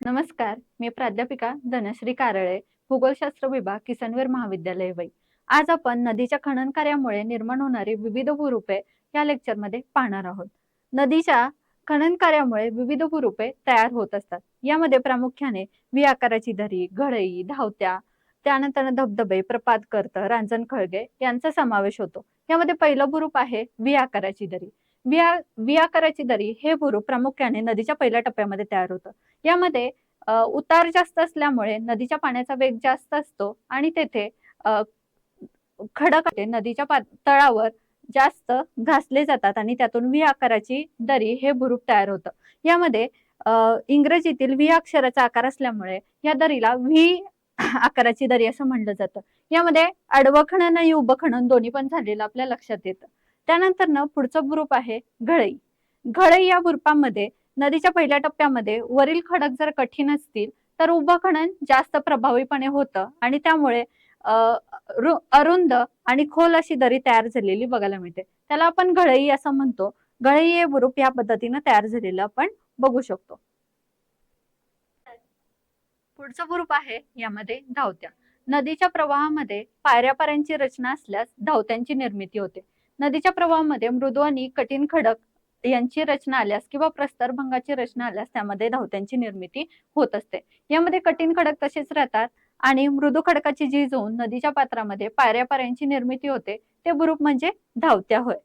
नमस्कार मी प्राध्यापिका धनश्री कारळे भूगोलशास्त्र विभाग किसनवीर महाविद्यालय वै आज आपण नदीच्या खनन कार्यामुळे निर्माण होणारी विविध भूरूपे या लेक्चरमध्ये पाहणार आहोत. नदीच्या खनन कार्यामुळे विविध भूरूपे तयार होत असतात. यामध्ये प्रामुख्याने वि आकाराची दरी घडई धावत्या त्यानंतर धबधबे प्रपात कर्त रांजण खळगे यांचा समावेश होतो. यामध्ये पहिलं भूरूप आहे वि आकाराची दरी विया वियाकराची आकाराची दरी हे भूरूप प्रामुख्याने नदीच्या पहिल्या टप्प्यामध्ये तयार होतं. यामध्ये उतार जास्त असल्यामुळे नदीच्या पाण्याचा वेग जास्त असतो आणि तेथे खडक ते नदीच्या तळावर जास्त घासले जातात आणि त्यातून व्ही आकाराची दरी हे भूरूप तयार होतं. यामध्ये इंग्रजीतील व्ही अक्षराचा आकार असल्यामुळे या दरीला व्ही आकाराची दरी असं म्हणलं जातं. यामध्ये आडवं खणन आणि उभं खणन दोन्ही पण झालेलं आपल्या लक्षात येतं. त्यानंतर ना पुढचं ग्रुप आहे घळई. घळई या ग्रुपामध्ये नदीच्या पहिल्या टप्प्यामध्ये वरील खडक जर कठीण असतील तर उभं खणन जास्त प्रभावीपणे होतं आणि त्यामुळे अरुंद आणि खोल अशी दरी तयार झालेली बघायला मिळते. त्याला आपण घळई असं म्हणतो. घळई हे ग्रुप या पद्धतीनं तयार झालेलं आपण बघू शकतो. पुढचं ग्रुप आहे यामध्ये धावत्या. नदीच्या प्रवाहामध्ये पायऱ्यापाऱ्यांची रचना असल्यास धावत्यांची निर्मिती होते. नदीच्या प्रवाहामध्ये मृदू आणि कठीण खडक यांची रचना आल्यास किंवा प्रस्तरभंगाची रचना आल्यास त्यामध्ये धावत्यांची निर्मिती होत असते. यामध्ये कठीण खडक तसेच राहतात आणि मृदू खडकाची झीज होऊन नदीच्या पात्रामध्ये पायऱ्या पाऱ्यांची निर्मिती होते. ते भूरूप म्हणजे धावत्या होय.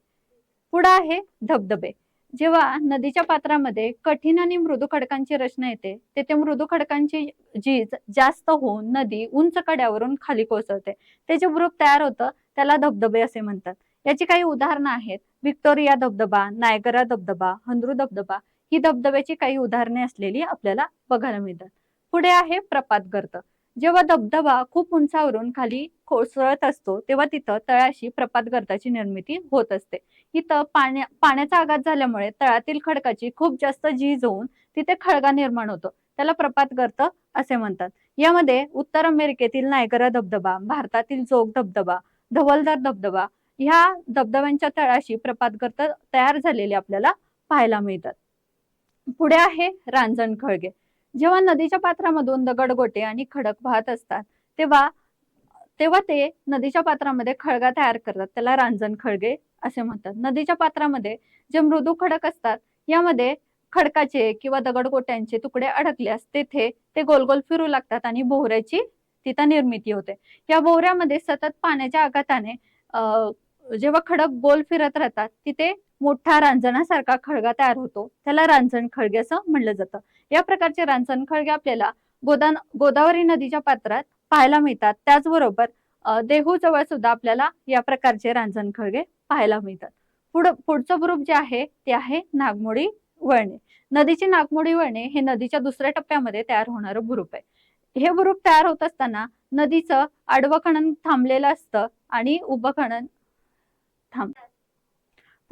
पुढे आहे धबधबे. जेव्हा नदीच्या पात्रामध्ये कठीण आणि मृदू खडकांची रचना येते तेथे मृदू खडकांची झीज जास्त होऊन नदी उंच कड्यावरून खाली कोसळते. ते जे ग्रुप तयार होतं त्याला धबधबे असे म्हणतात. याची काही उदाहरणं आहेत. व्हिक्टोरिया धबधबा नायगरा धबधबा हंद्रू धबधबा ही धबधब्याची काही उदाहरणे असलेली आपल्याला बघायला मिळतात. पुढे आहे प्रपात गर्त. जेव्हा धबधबा खूप उंचावरून खाली कोसळत असतो तेव्हा तिथं तळाशी प्रपात गर्ताची निर्मिती होत असते. इथं पाण्या पाण्याचा आघात झाल्यामुळे तळातील खडकाची खूप जास्त झीज होऊन तिथे खळगा निर्माण होतो. त्याला प्रपात गर्त असे म्हणतात. यामध्ये उत्तर अमेरिकेतील नायगरा धबधबा भारतातील जोग धबधबा धवलदार धबधबा ह्या धबधब्यांच्या तळाशी प्रपातगर्त तयार झालेले आपल्याला पाहायला मिळतात. पुढे आहे रांजण खळगे. जेव्हा नदीच्या पात्रामधून दगड गोटे आणि खडक वाहत असतात तेव्हा तेव्हा ते नदीच्या पात्रामध्ये खळगा तयार करतात. त्याला रांजण खळगे असे म्हणतात. नदीच्या पात्रामध्ये जे मृदू खडक असतात यामध्ये खडकाचे किंवा दगडगोट्यांचे तुकडे अडकल्यास तेथे ते गोल गोल फिरू लागतात आणि भोवऱ्याची तिथं निर्मिती होते. या भोवऱ्यामध्ये सतत पाण्याच्या आघाताने जेव्हा खडक गोल फिरत राहतात तिथे मोठा रांजणासारखा खळगा तयार होतो. त्याला रांजण खळगे असं म्हणलं जातं. या प्रकारचे रांजण खळगे आपल्याला गोदान गोदावरी नदीच्या पात्रात पाहायला मिळतात. त्याचबरोबर देहू जवळ सुद्धा आपल्याला या प्रकारचे रांजण खळगे पाहायला मिळतात. पुढं पुढचं ग्रुप जे आहे ते आहे नागमोडी वळणे. नदीची नागमोडी वळणे हे नदीच्या दुसऱ्या टप्प्यामध्ये तयार होणारं ग्रुप आहे. हे भूरूप तयार होत असताना नदीचं आडवं खणन थांबलेलं असतं आणि उभं खणन थांब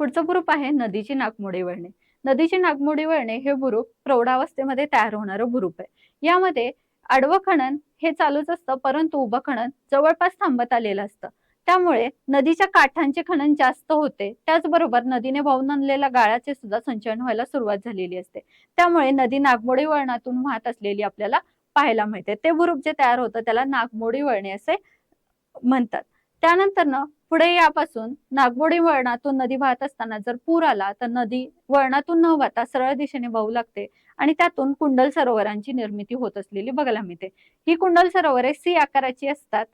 पुढचं भूरूप आहे नदीची नागमोडी वळणे. नदीची नागमोडी वळणे हे भूरूप प्रौढावस्थेमध्ये तयार होणारं भूरूप आहे. यामध्ये आडवं खणन हे चालूच असतं परंतु उभं खणन जवळपास थांबत आलेलं असतं. त्यामुळे नदीच्या काठांचे खणन जास्त होते. त्याचबरोबर नदीने वाहून आणलेल्या गाळाचे सुद्धा संचयन व्हायला सुरुवात झालेली असते. त्यामुळे नदी नागमोडी वळणातून वाहत असलेली आपल्याला पाहायला मिळते. ते भूरूप जे तयार होतं त्याला नागमोडी वळणे असे म्हणतात. त्यानंतर ना पुढे यापासून नागमोडी वळणातून नदी वाहत असताना जर पूर आला तर नदी वळणातून न वाहता सरळ दिशेने वाहू लागते आणि त्यातून कुंडल सरोवरांची निर्मिती होत असलेली बघायला मिळते. ही कुंडल सरोवरे सी आकाराची असतात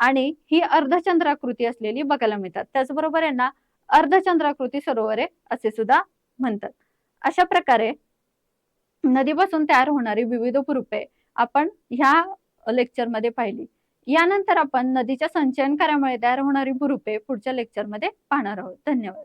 आणि ही अर्धचंद्राकृती असलेली बघायला मिळतात. त्याचबरोबर यांना अर्धचंद्राकृती सरोवरे असे सुद्धा म्हणतात. अशा प्रकारे नदीपासून तयार होणारी विविध रूपे आपण ह्या लेक्चरमध्ये पाहिली. यानंतर आपण नदीच्या संचयन कार्यामुळे तयार होणारी भुरुपे पुढच्या लेक्चरमध्ये पाहणार आहोत. धन्यवाद.